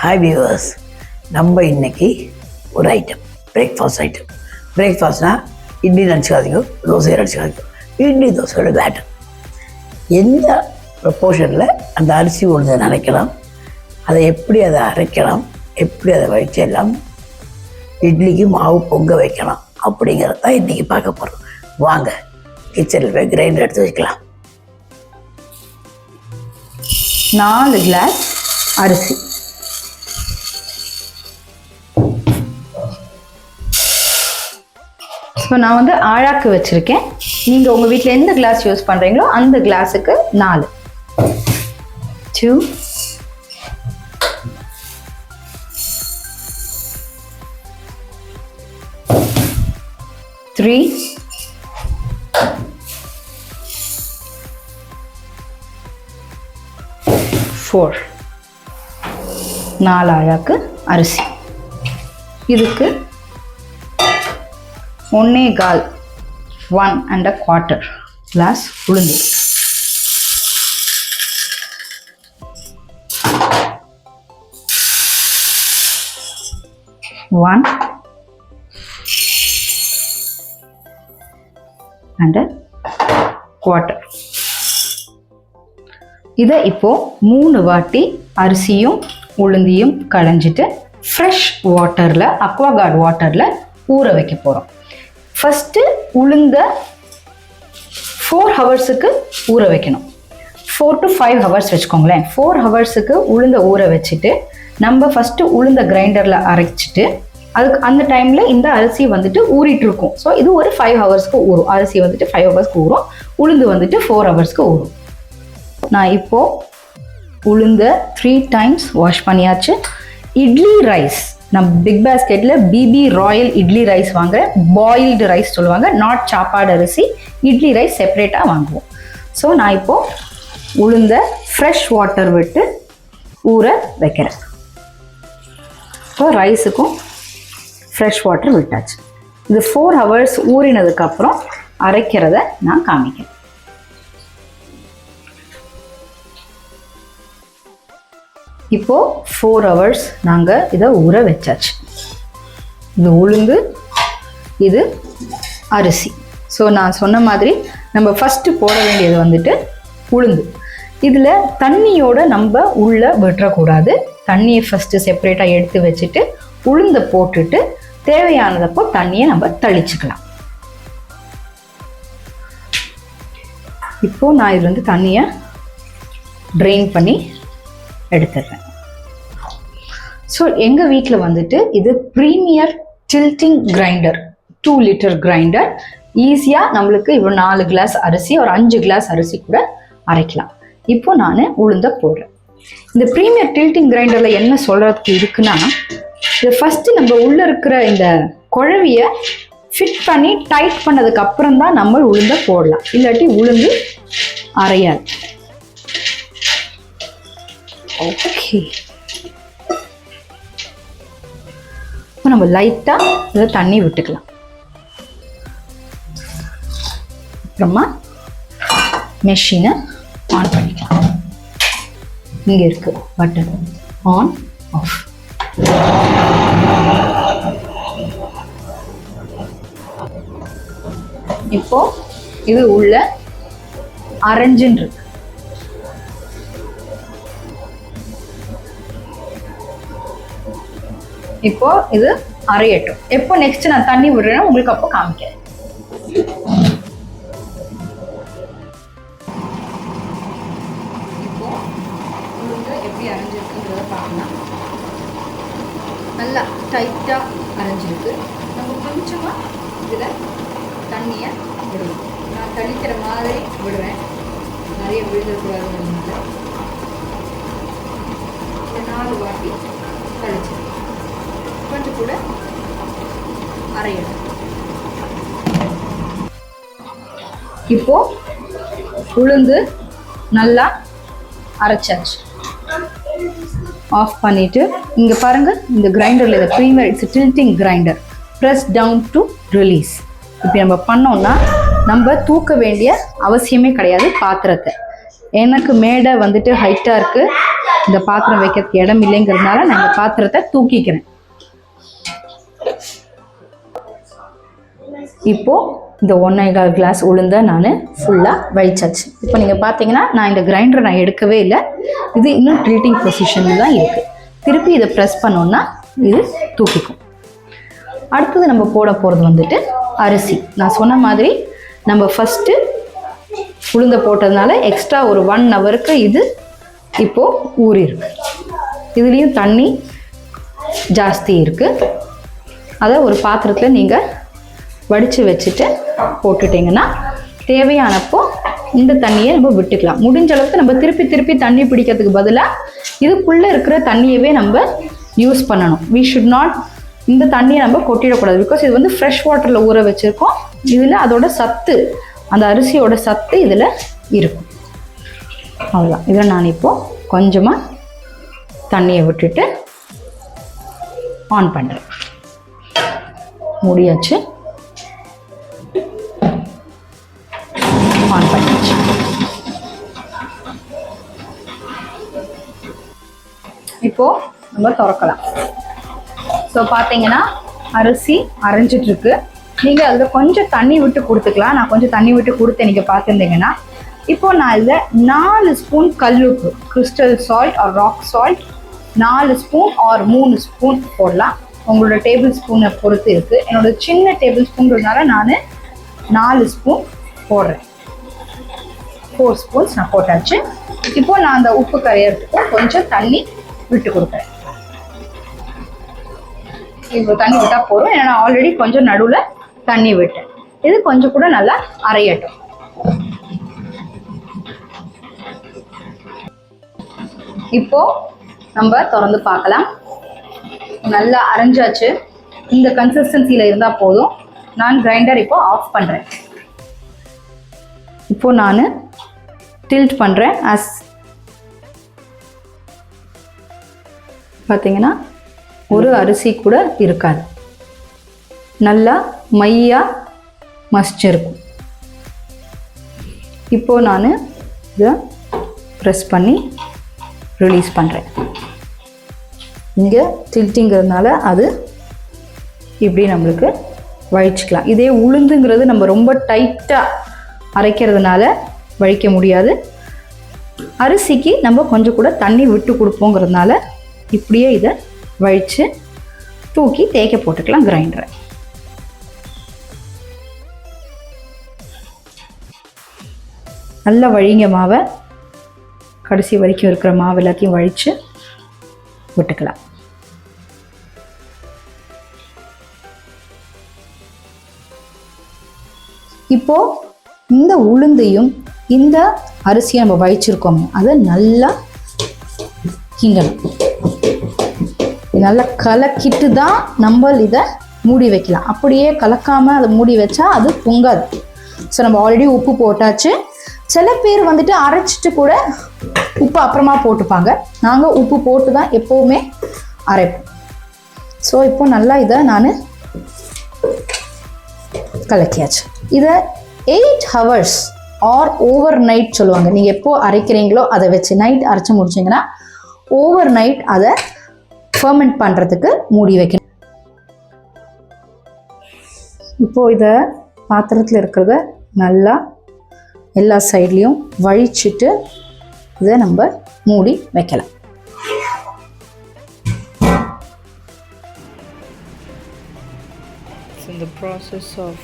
Hi viewers நம்ம இன்னைக்கு ஒரு ஐட்டம் பிரேக்ஃபாஸ்ட் ஐட்டம் பிரேக்ஃபாஸ்ட்னா இட்லி நினச்சிக்காதீங்க தோசை நினச்சிக்காதீங்க இட்லி தோசையோட பேட்டர் எந்த ப்ரப்போர்ஷனில் அந்த அரிசி உழுதை நினைக்கலாம்? அதை எப்படி அதை அரைக்கலாம்? எப்படி அதை வச்செல்லாம் இட்லிக்கு மாவு பொங்க வைக்கலாம் அப்படிங்கிறத தான் இன்றைக்கி பார்க்க போகிறோம் வாங்க கிச்சனில் போய் கிரைண்டர் எடுத்து வைக்கலாம் நாலு கிளாஸ் அரிசி. ஸோ நான் வந்து ஆழாக்கு வச்சுருக்கேன். நீங்கள் உங்கள் வீட்டில் எந்த கிளாஸ் யூஸ் பண்ணுறீங்களோ அந்த கிளாஸுக்கு நாலு. டூ த்ரீ ஃபோர் நாலு அழாக்கு அரிசி. இதுக்கு ஒன்னே கால் one and a quarter glass உளுந்து. ஒன் அண்ட் குவார்ட்டர் இதை இப்போ மூணு வாட்டி அரிசியும் உளுந்தியும் களைஞ்சிட்டு ஃப்ரெஷ் வாட்டரில் அக்வாகார்ட் வாட்டரில் ஊற வைக்க போகிறோம் ஃபஸ்ட்டு உளுந்த ஃபோர் ஹவர்ஸுக்கு ஊற வைக்கணும். ஃபோர் டு ஃபைவ் ஹவர்ஸ் வச்சுக்கோங்களேன். ஃபோர் ஹவர்ஸுக்கு உளுந்த ஊற வச்சுட்டு நம்ம ஃபஸ்ட்டு உளுந்த கிரைண்டரில் அரைச்சிட்டு அதுக்கு அந்த டைமில் இந்த அரிசி வந்துட்டு ஊறிட்டு இருக்கும் ஸோ இது ஒரு ஃபைவ் ஹவர்ஸ்க்கு ஊறும். அரிசி வந்துட்டு ஃபைவ் ஹவர்ஸ்க்கு ஊறும். உளுந்து வந்துட்டு ஃபோர் ஹவர்ஸ்க்கு ஊறும். நான் இப்போது உளுந்த த்ரீ டைம்ஸ் வாஷ் பண்ணியாச்சு. இட்லி ரைஸ் நான் பிக் பாஸ்கெட்டில் பிபி ராயல் இட்லி ரைஸ் வாங்குறேன் பாயில்டு ரைஸ் சொல்லுவாங்க. நாட் சாப்பாடு அரிசி இட்லி ரைஸ் செப்பரேட்டாக வாங்குவோம். ஸோ நான் இப்போது உளுந்த ஃப்ரெஷ் வாட்டர் விட்டு ஊற வைக்கிறேன். இப்போ ரைஸுக்கும் ஃப்ரெஷ் வாட்டர் விட்டாச்சு. இது ஃபோர் ஹவர்ஸ் ஊறினதுக்கப்புறம் அரைக்கிறத நான் காமிக்கிறேன். இப்போ ஃபோர் ஹவர்ஸ் நாங்கள் இதை ஊற வச்சாச்சு. இது உளுந்து இது அரிசி. ஸோ நான் சொன்ன மாதிரி நம்ம ஃபஸ்ட்டு போட வேண்டியது வந்துட்டு உளுந்து. இதில் தண்ணியோட நம்ம உள்ளே விட்டுறக்கூடாது. தண்ணியை ஃபஸ்ட்டு செப்பரேட்டாக எடுத்து வச்சுட்டு உளுந்தை போட்டுட்டு தேவையானதப்போ தண்ணியை நம்ம தளிச்சுக்கலாம். இப்போது நான் இதுலேருந்து தண்ணியை ட்ரெயின் பண்ணி எடுத்துடுறேன். ஸோ எங்கள் வீட்டில் வந்துட்டு இது premier tilting grinder two litre grinder ஈஸியாக நம்மளுக்கு இவ்வளோ நாலு கிளாஸ் அரிசி ஒரு அஞ்சு கிளாஸ் அரிசி கூட அரைக்கலாம். இப்போ நான் உளுந்த போடுறேன். இந்த ப்ரீமியர் டில்டிங் கிரைண்டரில் என்ன சொல்கிறதுக்கு இருக்குன்னா இது ஃபஸ்ட்டு நம்ம உள்ளே இருக்கிற இந்த குழவியை ஃபிட் பண்ணி டைட் பண்ணதுக்கு அப்புறம் தான் நம்ம உளுந்த போடலாம். இல்லாட்டி உளுந்து அரையாது. ஓகே இப்போ நம்ம லைட்டாக இதில் தண்ணி விட்டுக்கலாம். அப்புறமா மெஷினை ஆன் பண்ணிக்கலாம். இங்கே இருக்கு பட்டன் ஆன் ஆஃப் இப்போ இது உள்ள அரைஞ்சுன்னு இருக்கு. இப்போ இது அரையட்டும். எப்போ நெக்ஸ்ட் நான் தண்ணி விடுறேன்னா உங்களுக்கு அப்போ காமிக்கிறேன். இப்போ உளுந்து எப்படி அரைஞ்சிருக்குன்றத பார்க்கலாம் நல்லா டைட்டாக அரைஞ்சிருக்கு. நம்ம கொஞ்சமாக இதில் தண்ணியை விடுவோம் நான் தளிக்கிற மாதிரி விடுவேன் நிறைய விழுதக்கூடாதுன்றதுனால நாலு வாட்டி கழிச்சிருக்கேன் சேர்த்து கூட அரையணும் இப்போ உளுந்து நல்லா அரைச்சாச்சு ஆஃப் பண்ணிட்டு இங்க பாருங்க இந்த கிரைண்டர்ல இந்த premier it's tilting grinder press down to release இப்போ நம்ம பண்ணோம்னா நம்ம தூக்க வேண்டிய அவசியமே கிடையாது பாத்திரத்தை எனக்கு மேடை வந்துட்டு ஹைட்டாக இருக்குது இந்த பாத்திரம் வைக்கிறதுக்கு இடம் இல்லைங்கிறதுனால நான் இந்த பாத்திரத்தை தூக்கிக்கிறேன் இப்போ இந்த ஒன்றேகால் கிளாஸ் உளுந்தை நான் ஃபுல்லாக வழிச்சாச்சு இப்போ நீங்கள் பார்த்தீங்கன்னா நான் இந்த கிரைண்டரை நான் எடுக்கவே இல்லை. இது இன்னும் ட்ரீட்டிங் பொசிஷனில் தான் இருக்குது திருப்பி இதை ப்ரெஸ் பண்ணோன்னா இது தூக்கிக்கும். அடுத்தது நம்ம போட போகிறது வந்துட்டு அரிசி. நான் சொன்ன மாதிரி நம்ம ஃபஸ்ட்டு உளுந்த போட்டதுனால எக்ஸ்ட்ரா ஒரு ஒன் ஹவருக்கு இது இப்போது ஊறிருக்கு இதுலேயும் தண்ணி ஜாஸ்தி இருக்குது அதை ஒரு பாத்திரத்தில் நீங்கள் வடித்து வச்சுட்டு போட்டுட்டிங்கன்னா தேவையானப்போ இந்த தண்ணியை நம்ம விட்டுக்கலாம். முடிஞ்ச அளவுக்கு நம்ம திருப்பி திருப்பி தண்ணி பிடிக்கிறதுக்கு பதிலாக இதுக்குள்ளே இருக்கிற தண்ணியவே நம்ம யூஸ் பண்ணணும். வி ஷுட் நாட் இந்த தண்ணியை நம்ம கொட்டிடக்கூடாது. பிகாஸ் இது வந்து ஃப்ரெஷ் வாட்டரில் ஊற வச்சுருக்கோம். இதில் அதோட சத்து அந்த அரிசியோட சத்து இதில் இருக்கும். அவ்வளோதான் இதில் நான் இப்போது கொஞ்சமாக தண்ணியை விட்டுட்டு ஆன் பண்ணுறேன் முடியாச்சு. ஆன் பண்ணியாச்சு. இப்போ நம்ம திறக்கலாம். ஸோ பார்த்தீங்கன்னா அரிசி அரைஞ்சிட்டு இருக்கு நீங்கள் அதில் கொஞ்சம் தண்ணி விட்டு கொடுத்துக்கலாம். நான் கொஞ்சம் தண்ணி விட்டு கொடுத்து நீங்கள் பார்த்துருந்தீங்கன்னா இப்போ நான் இதில் நாலு ஸ்பூன் கல்லுப்பு crystal salt or rock salt நாலு ஸ்பூன் ஆர் மூணு ஸ்பூன் போடலாம். உங்களோட டேபிள் ஸ்பூனை பொறுத்து இருக்குது என்னோட சின்ன டேபிள் ஸ்பூன்றதுனால நான் நாலு ஸ்பூன் போடுறேன். ஃபோர் ஸ்பூன்ஸ் நான் போட்டாச்சு இப்போ நான் அந்த உப்பு கரையிறதுக்கு கொஞ்சம் தண்ணி விட்டு கொடுக்குறேன். இவ்வளோ தண்ணி விட்டால் போதும். ஏன்னா ஆல்ரெடி கொஞ்சம் நடுவில் தண்ணி விட்டேன். இது கொஞ்சம் கூட நல்லா அரையட்டும். இப்போ நம்ம திறந்து பார்க்கலாம். நல்லா அரைஞ்சாச்சு. இந்த கன்சிஸ்டன்சியில் இருந்தால் போதும். நான் கிரைண்டர் இப்போ ஆஃப் பண்ணுறேன் இப்போ நான் டில்ட் பண்ணுறேன் அஸ் பார்த்தீங்கன்னா ஒரு அரிசி கூட இருக்காது. நல்லா மையாக மசிச்சிருக்கும் இப்போ நான் இதை ப்ரெஸ் பண்ணி ரிலீஸ் பண்ணுறேன் இங்கே டில்ட்டிங்கிறதுனால அது இப்படி நம்மளுக்கு வழிச்சிக்கலாம். இதே உளுந்துங்கிறது நம்ம ரொம்ப டைட்டாக அரைக்கிறதுனால வழிக்க முடியாது. அரிசிக்கு நம்ம கொஞ்சம் கூட தண்ணி விட்டு கொடுப்போங்கிறதுனால இப்படியே இதை வழித்து தூக்கி தேய்க்க போட்டுக்கலாம் கிரைண்டரை நல்லா வழிங்க மாவை. கடைசி வரைக்கும் இருக்கிற மாவு எல்லாத்தையும் வழித்து விட்டுக்கலாம். இப்போ இந்த உளுந்தையும் இந்த அரிசியை நம்ம வயிச்சிருக்கோம் அதை நல்லா கிண்டணும். நல்லா கலக்கிட்டு தான் நம்ம இதை மூடி வைக்கலாம். அப்படியே கலக்காமல் அதை மூடி வச்சா அது பொங்காது. ஸோ நம்ம ஆல்ரெடி உப்பு போட்டாச்சு. சில பேர் வந்துட்டு அரைச்சிட்டு கூட உப்பு அப்புறமா போட்டுப்பாங்க. நாங்கள் உப்பு போட்டு தான் எப்போவுமே அரைப்போம். ஸோ இப்போ நல்லா இதை நான் கலக்கியாச்சு. இதை eight hours or overnight சொல்லுவாங்க நீங்கள் எப்போ அரைக்கிறீங்களோ அதை வச்சு நைட் அரைச்சி முடிச்சிங்கன்னா ஓவர் நைட் அதை ஃபர்மெண்ட் பண்ணுறதுக்கு மூடி வைக்கணும் இப்போது இதை பாத்திரத்தில் இருக்கிறத நல்லா எல்லா சைட்லேயும் வழிச்சிட்டு இதை நம்ம மூடி வைக்கலாம் in the process of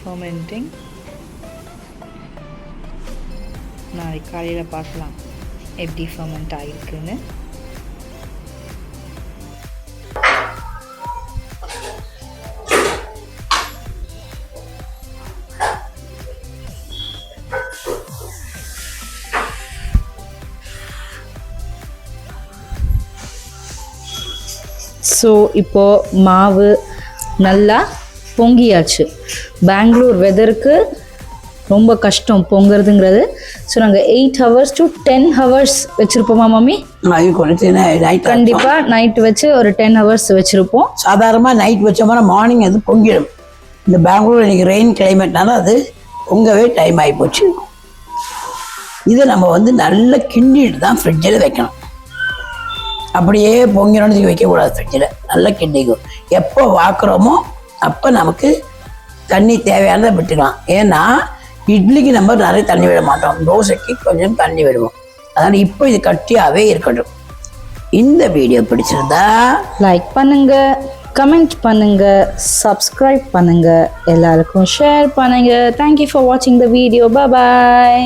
fermenting. நாளைக்கு காலையில் பார்க்கலாம். எப்படி ஃபர்மெண்ட் ஆகிருக்குன்னு ஸோ இப்போது மாவு நல்லா பொங்கியாச்சு. பெங்களூர் வெதருக்கு ரொம்ப கஷ்டம் பொங்குறதுங்கிறது ஸோ நாங்கள் eight hours to ten hours வச்சுருப்போமா mummy? கண்டிப்பாக நைட் வச்சு ஒரு டென் ஹவர்ஸ் வச்சுருப்போம். சாதாரணமாக நைட் வச்சோம்னா மார்னிங் அது பொங்கிடும். இந்த பெங்களூர் இன்னைக்கு ரெயின் கிளைமேட்னால அது பொங்கவே டைம் ஆகிப்போச்சு இதை நம்ம வந்து நல்லா கிண்டிட்டு தான் ஃப்ரிட்ஜில் வைக்கணும். அப்படியே பொங்கினோன்னு வைக்கக்கூடாது ஃப்ரிட்ஜில் நல்லா கிண்டிக்கும். எப்போ வாக்குறோமோ அப்போ நமக்கு தண்ணி தேவையானதை விட்டுக்கலாம். ஏன்னா இட்லிக்கு நம்ம நிறைய தண்ணி விட மாட்டோம். தோசைக்கு கொஞ்சம் தண்ணி விடுவோம். அதனால் இப்போ இது கட்டியாகவே இருக்கட்டும். இந்த வீடியோ பிடிச்சிருந்தா லைக் பண்ணுங்க கமெண்ட் பண்ணுங்க சப்ஸ்கிரைப் பண்ணுங்க. எல்லாருக்கும் ஷேர் பண்ணுங்க. தேங்க்யூ ஃபார் வாட்சிங் த வீடியோ பாய்